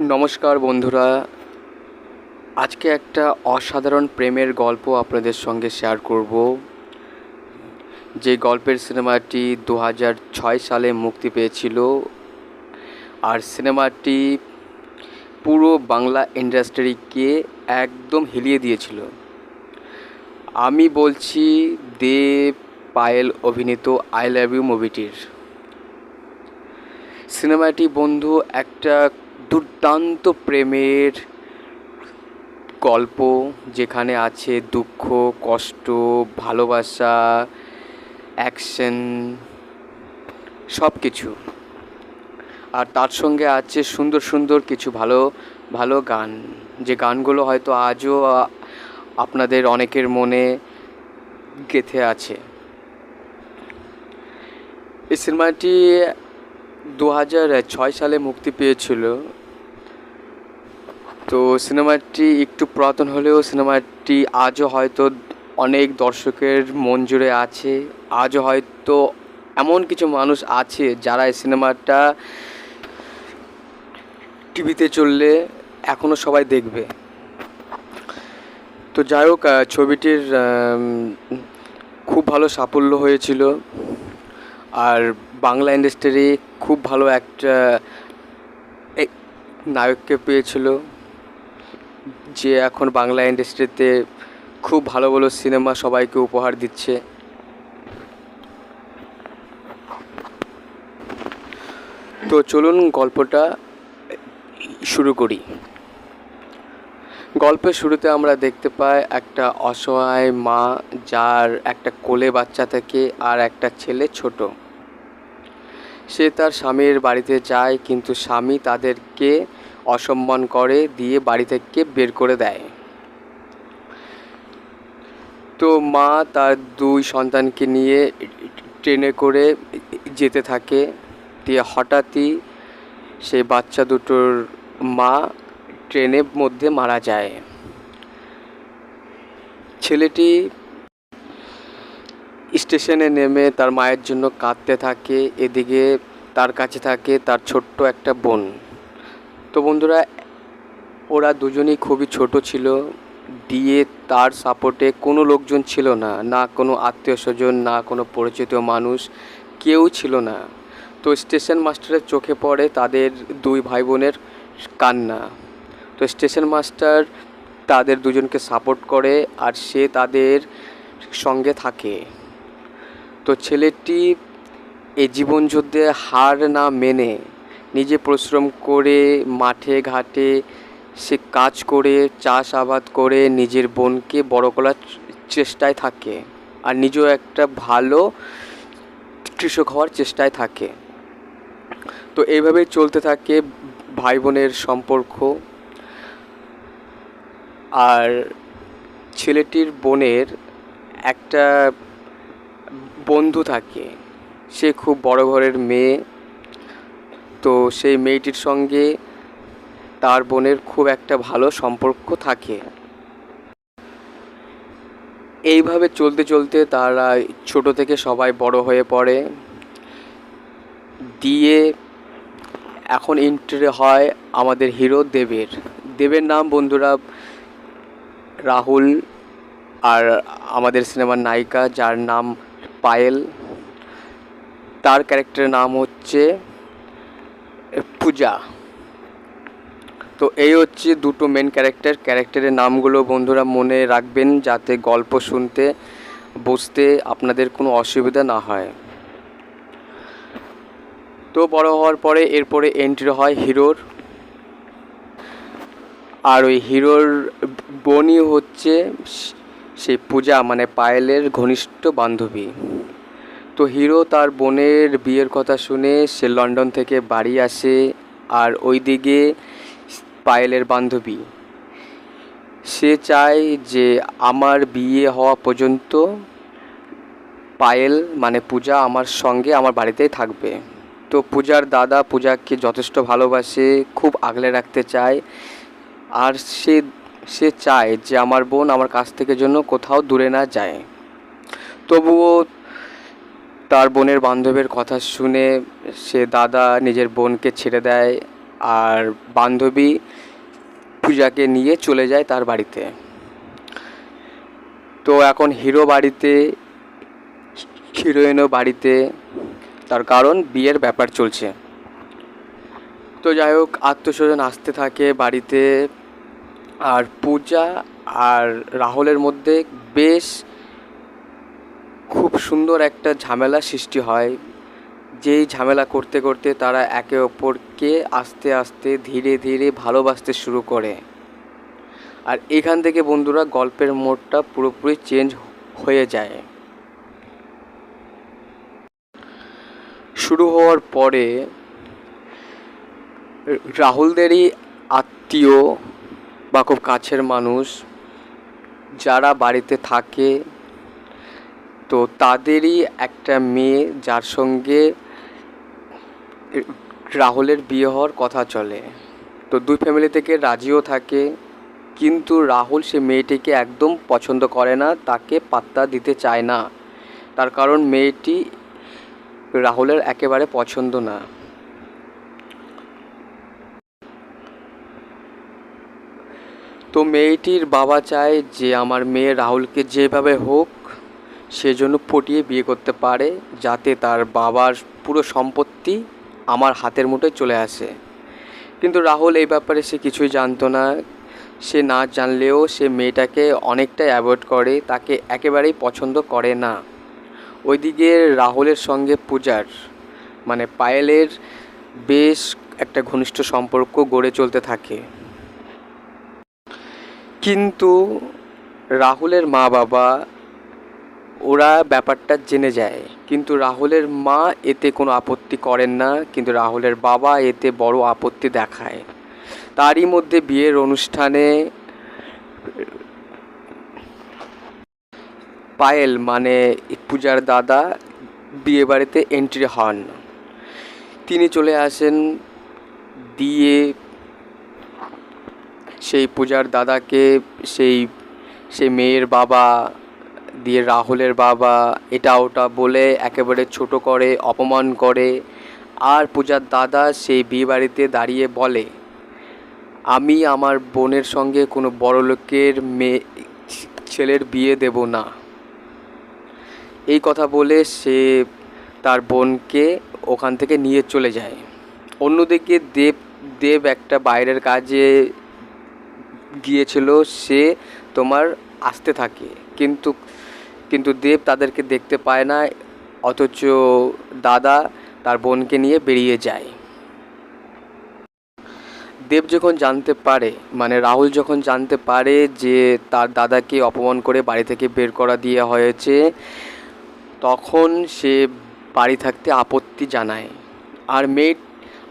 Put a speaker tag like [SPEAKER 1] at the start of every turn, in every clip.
[SPEAKER 1] নমস্কার বন্ধুরা। আজকে একটা অসাধারণ প্রেমের গল্প আপনাদের সঙ্গে শেয়ার করব। যে গল্পের সিনেমাটি দু হাজার ছয় সালে মুক্তি পেয়েছিল। আর সিনেমাটি পুরো বাংলা ইন্ডাস্ট্রিকে একদম হিলিয়ে দিয়েছিল। আমি বলছি দেব পায়েল অভিনীত আই লাভ ইউ মুভিটির সিনেমাটি বন্ধু একটা দুর্দান্ত প্রেমের গল্প যেখানে আছে দুঃখ, কষ্ট, ভালোবাসা অ্যাকশন সব কিছু আর তার সঙ্গে আছে সুন্দর সুন্দর কিছু ভালো ভালো গান। যে গানগুলো হয়তো আজও আপনাদের অনেকের মনে গেঁথে আছে। এই সিনেমাটি দু ছয় সালে মুক্তি পেয়েছিল। তো সিনেমাটি একটু পুরাতন হলেও সিনেমাটি আজও হয়তো অনেক দর্শকের মন জুড়ে আছে। আজও হয়তো এমন কিছু মানুষ আছে যারা এই সিনেমাটা টিভিতে চললে এখনও সবাই দেখবে। তো যাই হোক ছবিটির খুব ভালো সাফল্য হয়েছিল। আর বাংলা ইন্ডাস্ট্রি খুব ভালো একটা নায়ককে পেয়েছিল, যে এখন বাংলা ইন্ডাস্ট্রিতে খুব ভালো ভালো সিনেমা সবাইকে উপহার দিচ্ছে। তো চলুন গল্পটা শুরু করি। গল্পের শুরুতে আমরা দেখতে পাই একটা অসহায় মা, যার একটা কোলে বাচ্চা থাকে আর একটা ছেলে ছোট। সে তার স্বামীর বাড়িতে যায়, কিন্তু স্বামী তাদেরকে অসম্মান করে, দিয়ে বাড়ি থেকে বের করে দেয়। তো মা তার দুই সন্তানকে নিয়ে ট্রেনে করে যেতে থাকে। দিয়ে হঠাৎই সেই বাচ্চা দুটোর মা ট্রেনের মধ্যে মারা যায়। ছেলেটি স্টেশনে নেমে তার মায়ের জন্য কাঁদতে থাকে, এদিকে তার কাছে থাকে তার ছোট্ট একটা বোন। তো বন্ধুরা, ওরা দুজনেই খুবই ছোট ছিল, দিয়ে তার সাপোর্টে কোনো লোকজন ছিল না না কোনো আত্মীয় স্বজন, না কোনো পরিচিত মানুষ, কেউ ছিল না। তো স্টেশন মাস্টারের চোখে পড়ে তাদের দুই ভাই বোনের কান্না। তো স্টেশন মাস্টার তাদের দুজনকে সাপোর্ট করে আর সে তাদের সঙ্গে থাকে। তো ছেলেটি এই জীবনযুদ্ধে হার না মেনে নিজে পরিশ্রম করে মাঠে ঘাটে সে কাজ করে, চাষাবাদ করে নিজের বোনকে বড় করার চেষ্টায় থাকে আর নিজেও একটা ভালো কৃষক হওয়ার চেষ্টায় থাকে। তো এইভাবেই চলতে থাকে ভাই বোনের সম্পর্ক। আর ছেলেটির বোনের একটা বন্ধু থাকে। সে খুব বড় ঘরের মেয়ে। তো সেই মেয়েটির সঙ্গে তার বোনের খুব একটা ভালো সম্পর্ক থাকে। এইভাবে চলতে চলতে তারা ছোট থেকে সবাই বড় হয়ে পড়ে। দিয়ে এখন এন্ট্রি হয় আমাদের হিরো দেবের। দেবের নাম বন্ধুরা রাহুল আর আমাদের সিনেমার নায়িকা, যার নাম পায়েল। তার ক্যারেক্টারের নাম হচ্ছে পূজা। তো এই হচ্ছে দুটো মেন ক্যারেক্টার ক্যারেক্টারের নামগুলো বন্ধুরা মনে রাখবেন যাতে গল্প শুনতে, বুঝতে আপনাদের কোনো অসুবিধা না হয়। তো বড় হওয়ার পরে এরপরে এন্ট্রি হয় হিরোর। আর ওই হিরোর বোনই হচ্ছে সেই পূজা মানে পায়েলের ঘনিষ্ঠ বান্ধবী। তো হিরো তার বোনের বিয়ের কথা শুনে সে লন্ডন থেকে বাড়ি আসে আর ওইদিকে পায়েলের বান্ধবী। সে চায় যে আমার বিয়ে হওয়া পর্যন্ত পায়েল মানে পূজা আমার সঙ্গে আমার বাড়িতেই থাকবে। তো পূজার দাদা পূজাকে যথেষ্ট ভালোবাসে, খুব আগলে রাখতে চায়। আর সে সে চায় যে আমার বোন আমার কাছ থেকে জন্য কোথাও দূরে না যায়। তবুও তার বোনের বান্ধবের কথা শুনে সে দাদা নিজের বোনকে ছেড়ে দেয় আর বান্ধবী পূজাকে নিয়ে চলে যায় তার বাড়িতে। তো এখন হিরো বাড়িতে, হিরোইনও বাড়িতে, তার কারণ বিয়ের ব্যাপার চলছে। তো যাই হোক আত্মস্বজন আসতে থাকে বাড়িতে। আর পূজা আর রাহুলের মধ্যে বেশ খুব সুন্দর একটা ঝামেলা সৃষ্টি হয়। যেই ঝামেলা করতে করতে তারা একে অপরকে আস্তে আস্তে, ধীরে ধীরে ভালোবাসতে শুরু করে। আর এখান থেকে বন্ধুরা গল্পের মোড়টা পুরোপুরি চেঞ্জ হয়ে যায়। শুরু হওয়ার পরে রাহুলদেরই আত্মীয় বা খুব কাছের মানুষ যারা বাড়িতে থাকে, তো তাদেরই একটা মেয়ে যার সঙ্গে রাহুলের বিয়ে হওয়ার কথা চলে। তো দুই ফ্যামিলি থেকে রাজিও থাকে, কিন্তু রাহুল সে মেয়েটিকে একদম পছন্দ করে না, তাকে পাত্তা দিতে চায় না। তার কারণ মেয়েটি রাহুলের একেবারে পছন্দ না। তো মেয়েটির বাবা চায় যে আমার মেয়ে রাহুলকে যেভাবে হোক সেজন্য পটিয়ে বিয়ে করতে পারে যাতে তার বাবার পুরো সম্পত্তি আমার হাতের মুঠোয় চলে আসে। কিন্তু রাহুল এই ব্যাপারে সে কিছুই জানতো না। সে না জানলেও সে মেয়েটাকে অনেকটাই অ্যাভয়েড করে, তাকে একেবারেই পছন্দ করে না। ওইদিকে রাহুলের সঙ্গে পূজার মানে পায়েলের বেশ একটা ঘনিষ্ঠ সম্পর্ক গড়ে চলতে থাকে। কিন্তু রাহুলের মা বাবা, ওরা ব্যাপারটা জেনে যায়। কিন্তু রাহুলের মা এতে কোনো আপত্তি করেন না, কিন্তু রাহুলের বাবা এতে বড় আপত্তি দেখায়। তারই মধ্যে বিয়ের অনুষ্ঠানে পায়েল মানে পূজার দাদা বিয়ে বাড়িতে এন্ট্রি হন। তিনি চলে আসেন দিয়ে সেই পূজার দাদাকে, সেই সেই মেয়ের বাবা, দিয়ে রাহুলের বাবা, এটা ওটা বলে একেবারে ছোট করে, অপমান করে। আর পূজার দাদা সেই বিয়েবাড়িতে দাঁড়িয়ে বলে, আমি আমার বোনের সঙ্গে কোনো বড় লোকের মেয়ে, ছেলের বিয়ে দেব না। এই কথা বলে সে তার বোনকে ওখান থেকে নিয়ে চলে যায়। অন্যদিকে দেব দেব একটা বাইরের কাজে গিয়েছিল, সে তোমার আসতে থাকে। কিন্তু কিন্তু দেব তাদেরকে দেখতে পায় না, অথচ দাদা তার বোনকে নিয়ে বেরিয়ে যায়। দেব যখন জানতে পারে মানে রাহুল যখন জানতে পারে যে তার দাদাকে অপমান করে বাড়ি থেকে বের করা দিয়ে হয়েছে, তখন সে বাড়ি থাকতে আপত্তি জানায়। আর মেয়ে,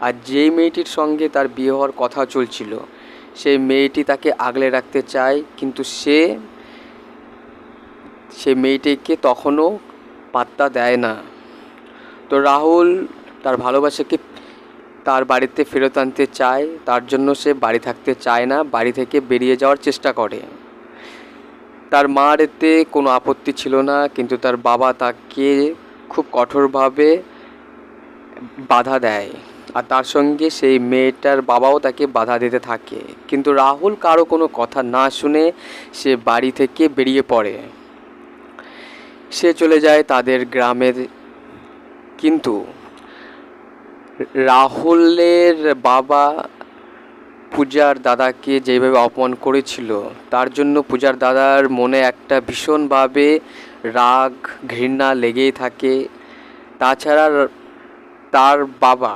[SPEAKER 1] আর যেই মেয়েটির সঙ্গে তার বিয়ে হওয়ার কথা চলছিল সেই মেয়েটি তাকে আগলে রাখতে চায়, কিন্তু সে সে মেয়েটিকে তখনও পাত্তা দেয় না। তো রাহুল তার ভালোবাসাকে তার বাড়িতে ফেরত আনতে চায়, তার জন্য সে বাড়ি থাকতে চায় না, বাড়ি থেকে বেরিয়ে যাওয়ার চেষ্টা করে। তার মার এতে কোনো আপত্তি ছিল না, কিন্তু তার বাবা তাকে খুব কঠোরভাবে বাধা দেয়। আর তার সঙ্গে সেই মেয়েটার বাবাও তাকে বাধা দিতে থাকে। কিন্তু রাহুল কারও কোনো কথা না শুনে সে বাড়ি থেকে বেরিয়ে পড়ে। সে চলে যায় তাদের গ্রামের, কিন্তু রাহুলের বাবা পূজার দাদাকে যেভাবে অপমান করেছিল, তার জন্য পূজার দাদার মনে একটা ভীষণভাবে রাগ, ঘৃণা লেগেই থাকে। তাছাড়া তার বাবা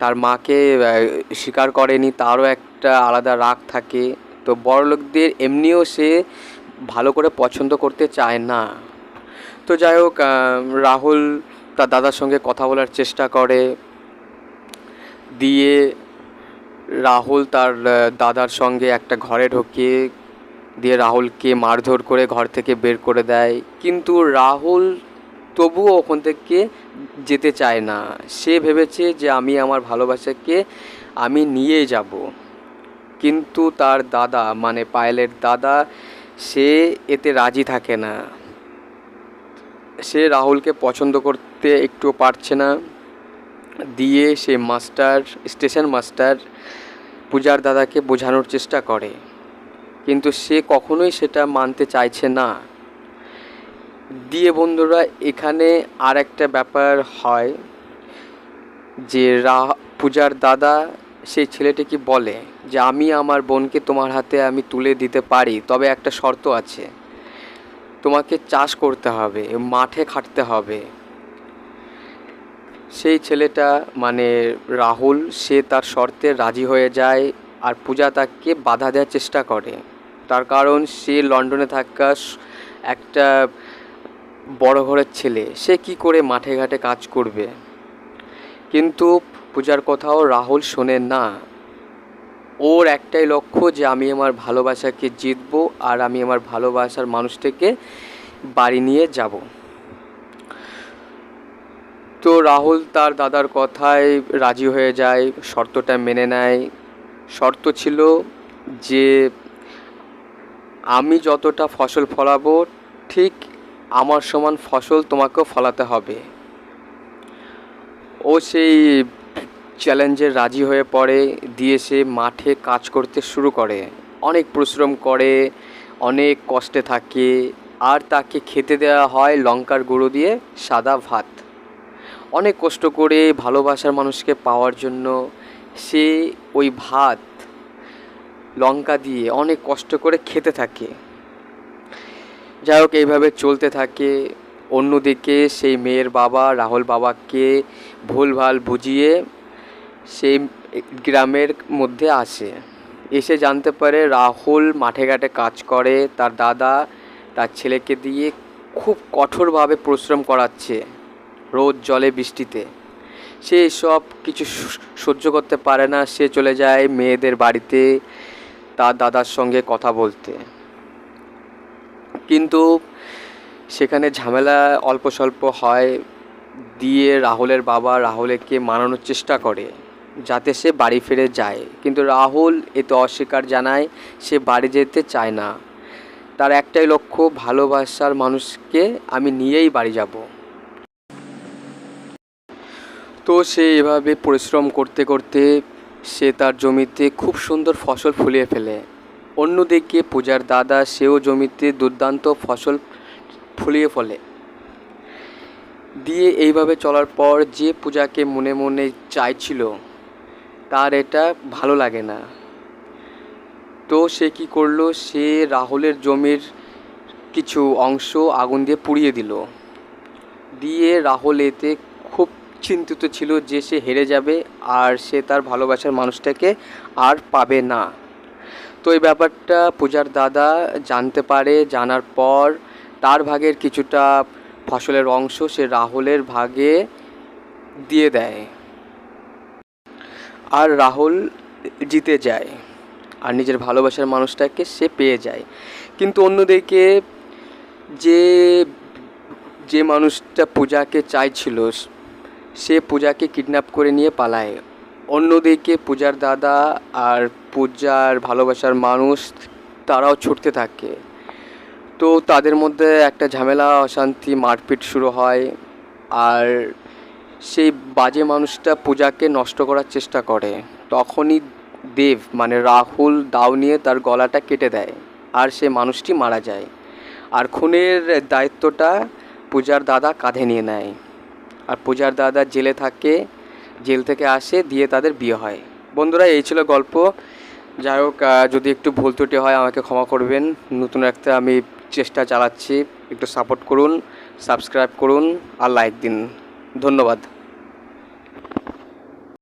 [SPEAKER 1] তার মাকে স্বীকার করেনি, তারও একটা আলাদা রাগ থাকে। তো বড়লোকদের এমনিও সে ভালো করে পছন্দ করতে চায় না। তো যাই হোক রাহুল তার দাদার সঙ্গে কথা বলার চেষ্টা করে। দিয়ে রাহুল তার দাদার সঙ্গে একটা ঘরে ঢোকে। দিয়ে রাহুলকে মারধর করে ঘর থেকে বের করে দেয়। কিন্তু রাহুল তবুও ওখান থেকে যেতে চায় না। সে ভেবেছে যে আমি আমার ভালোবাসাকে আমি নিয়ে যাব। কিন্তু তার দাদা মানে পায়েলের দাদা, সে এতে রাজি থাকে না। সে রাহুলকে পছন্দ করতে একটুও পারছে না। দিয়ে সে মাস্টার, স্টেশন মাস্টার পূজার দাদাকে বোঝানোর চেষ্টা করে। কিন্তু সে কখনোই সেটা মানতে চাইছে না। দিয়ে বন্ধুরা, এখানে আর একটা ব্যাপার হয় যে রা, পূজার দাদা সেই ছেলেটিকে বলে যে, আমি আমার বোনকে তোমার হাতে আমি তুলে দিতে পারি, তবে একটা শর্ত আছে। তোমাকে চাষ করতে হবে, মাঠে খাটতে হবে। সেই ছেলেটা মানে রাহুল, সে তার শর্তে রাজি হয়ে যায় আর পূজা তাকে বাধা দেওয়ার চেষ্টা করে। তার কারণ সে লন্ডনে থাকা একটা বড় ঘরের ছেলে, সে কি করে মাঠে ঘাটে কাজ করবে? কিন্তু পূজার কথাও রাহুল শোনে না। ওর একটাই লক্ষ্য যে আমি আমার ভালোবাসাকে জিতবো আর আমি আমার ভালোবাসার মানুষটাকে বাড়ি নিয়ে যাব। তো রাহুল তার দাদার কথায় রাজি হয়ে যায়, শর্তটা মেনে নেয়। শর্ত ছিল যে আমি যতটা ফসল ফলাবো, ঠিক আমার সমান ফসল তোমাকেও ফলাতে হবে। ও সেই চ্যালেঞ্জে রাজি হয়ে পড়ে, দিয়ে সে মাঠে কাজ করতে শুরু করে। অনেক পরিশ্রম করে, অনেক কষ্টে থাকে। আর তাকে খেতে দেওয়া হয় লঙ্কার গুঁড়ো দিয়ে সাদা ভাত। অনেক কষ্ট করে ভালোবাসার মানুষকে পাওয়ার জন্য সে ওই ভাত লঙ্কা দিয়ে অনেক কষ্ট করে খেতে থাকে। যাই হোক এইভাবে চলতে থাকে। অন্যদিকে সেই মেয়ের বাবা, রাহুল বাবাকে ভুলভাল বুঝিয়ে সেই গ্রামের মধ্যে আসে। এসে জানতে পারে রাহুল মাঠে ঘাটে কাজ করে, তার দাদা তার ছেলেকে দিয়ে খুব কঠোরভাবে পরিশ্রম করাচ্ছে রোদ জলে বৃষ্টিতে। সে সব কিছু সহ্য করতে পারে না, সে চলে যায় মেয়েদের বাড়িতে তার দাদার সঙ্গে কথা বলতে। কিন্তু সেখানে ঝামেলা অল্প স্বল্প হয়। দিয়ে রাহুলের বাবা রাহুলকে মানানোর চেষ্টা করে যাতে সে বাড়ি ফিরে যায়। কিন্তু রাহুল এতে অস্বীকার জানায়, সে বাড়ি যেতে চায় না। তার একটাই লক্ষ্য, ভালোবাসার মানুষকে আমি নিয়েই বাড়ি যাব। তো সে এভাবে পরিশ্রম করতে করতে সে তার জমিতে খুব সুন্দর ফসল ফুলিয়ে ফেলে। অন্যদিকে পূজার দাদা সেও জমিতে দুর্দান্ত ফসল ফলিয়ে ফলে। দিয়ে এইভাবে চলার পর যে পূজাকে মনে মনে চাইছিল, তার এটা ভালো লাগে না। তো সে কি করল? সে রাহুলের জমির কিছু অংশ আগুন দিয়ে পুড়িয়ে দিল। দিয়ে রাহুল এতে খুব চিন্তিত ছিল যে সে হেরে যাবে আর সে তার ভালোবাসার মানুষটাকে আর পাবে না। তো এই ব্যাপারটা পূজার দাদা জানতে পারে, জানার পর তার ভাগের কিছুটা ফসলের অংশ সে রাহুলের ভাগে দিয়ে দেয় আর রাহুল জিতে যায় আর নিজের ভালোবাসার মানুষটাকে সে পেয়ে যায়। কিন্তু অন্যদিকে যে যে মানুষটা পূজাকে চাইছিল, সে পূজাকে কিডন্যাপ করে নিয়ে পালায়। অন্যদিকে পূজার দাদা আর পূজার ভালোবাসার মানুষ তারাও ছুটতে থাকে। তো তাদের মধ্যে একটা ঝামেলা, অশান্তি, মারপিট শুরু হয় আর সেই বাজে মানুষটা পূজাকে নষ্ট করার চেষ্টা করে। তখনই দেব মানে রাহুল, দাও নিয়ে তার গলাটা কেটে দেয় আর সে মানুষটি মারা যায়। আর খুনের দায়িত্বটা পূজার দাদা কাঁধে নিয়ে নেয়। আর পূজার দাদা জেলে থাকে জেল থেকে আসে, দিয়ে তাদের বিয়ে হয়। বন্ধুরা, এই ছিল গল্প। যাই হোক যদি একটু ভুল ত্রুটি হয়, আমাকে ক্ষমা করবেন। নতুন একটা আমি চেষ্টা চালাচ্ছি। একটু সাপোর্ট করুন সাবস্ক্রাইব করুন আর লাইক দিন। ধন্যবাদ।